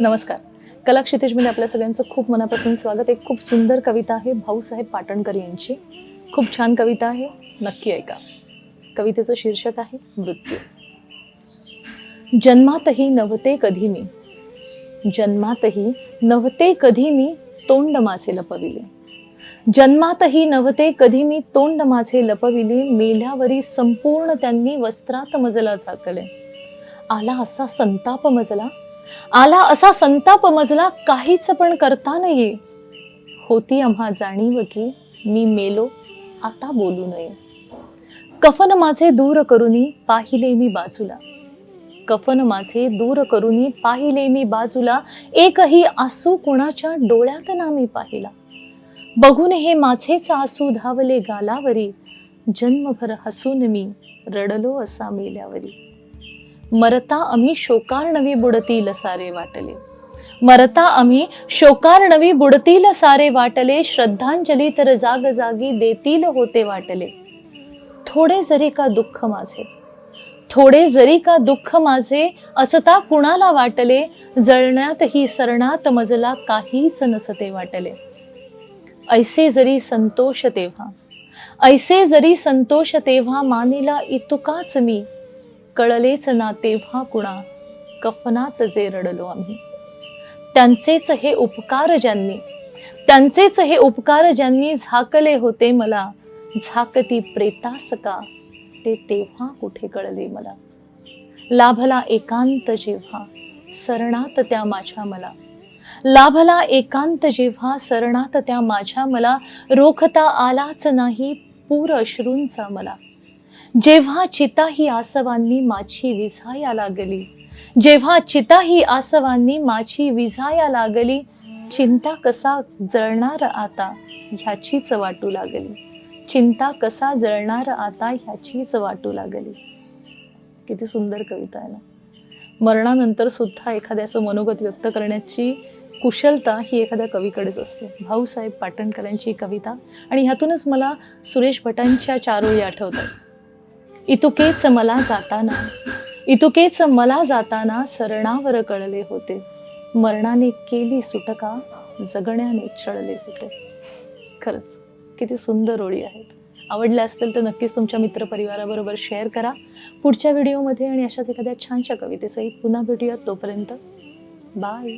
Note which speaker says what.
Speaker 1: नमस्कार. कला क्षितिजमध्ये आपल्या सगळ्यांचं खूप मनापासून स्वागत. एक खूप सुंदर कविता आहे भाऊसाहेब पाटणकर यांची. खूप छान कविता आहे नक्की ऐका. कवितेचं शीर्षक आहे मृत्यू. जन्मातही नव्हते कधी मी. जन्मातही नव्हते कधी मी तोंड माझे लपविले. जन्मातही नव्हते कधी मी तोंड माझे लपविले. मेल्यावरी संपूर्ण त्यांनी वस्त्रात मजला झाकले. आला असा संताप मजला आला असा संताप मजला काहीच पण करता नये. होती आम्हा जाणीव की मी मेलो आता बोलू नये. कफन माझे दूर करुनी पाहिले मी बाजूला. कफन माझे दूर करुनी पाहिले मी बाजूला. एकही आसू कोणाच्या डोळ्यात ना मी पाहिला. बघून हे माझेच आसू धावले गालावरी. जन्मभर हसून मी रडलो असा मेल्यावरी. मरता आम्ही शोकार्णवी बुडतील सारे वाटले. मरता आम्ही शोकार्णवी बुडतील सारे वाटले श्रद्धांजली तर जाग जागी देतील होते वाटले. थोडे जरी का दुःख माझे थोडे जरी का दुःख माझे असता कुणाला वाटले जळण्यातही सरणात मजला काहीच नसते वाटले. ऐसे जरी संतोष तेव्हा ऐसे जरी संतोष तेव्हा मानिला इतुकाच मी कळलेच ना तेव्हा कुणा कफनात जे रडलो आम्ही. त्यांचेच हे उपकार ज्यांनी त्यांचेच हे उपकार ज्यांनी झाकले होते मला झाकती प्रेतास का ते तेव्हा कुठे कळले मला. लाभला एकांत जेव्हा सरणात त्या माझ्या मला. लाभला एकांत जेव्हा सरणात त्या माझ्या मला रोखता आलाच नाही पूर अश्रूंचा मला. जेव्हा चिता ही आसवांनी माझी विझाया लागली जेव्हा चिता ही आसवांनी माझी विझाया लागली चिंता कसा जळणार आता ह्याचीच वाटू लागली. चिंता कसा जळणार आता ह्याचीच वाटू लागली. किती सुंदर कविता आहे ना. मरणानंतर सुद्धा एखाद्याचं मनोगत व्यक्त करण्याची कुशलता ही एखाद्या कवीकडेच असते. भाऊसाहेब पाटणकरांची ही कविता आणि ह्यातूनच मला सुरेश भटांच्या चारोळी आठवतात. इतुकेच मला जाताना इतुकेच मला जाताना सरणावर कळले होते. मरणाने केली सुटका जगण्याने छळले होते. खरंच किती सुंदर ओळी आहेत. आवडल्या असतील तर नक्कीच तुमच्या मित्रपरिवाराबरोबर शेअर करा. पुढच्या व्हिडिओमध्ये आणि अशाच एखाद्या छानशा कवितेसहित पुन्हा भेटूयात तोपर्यंत. बाय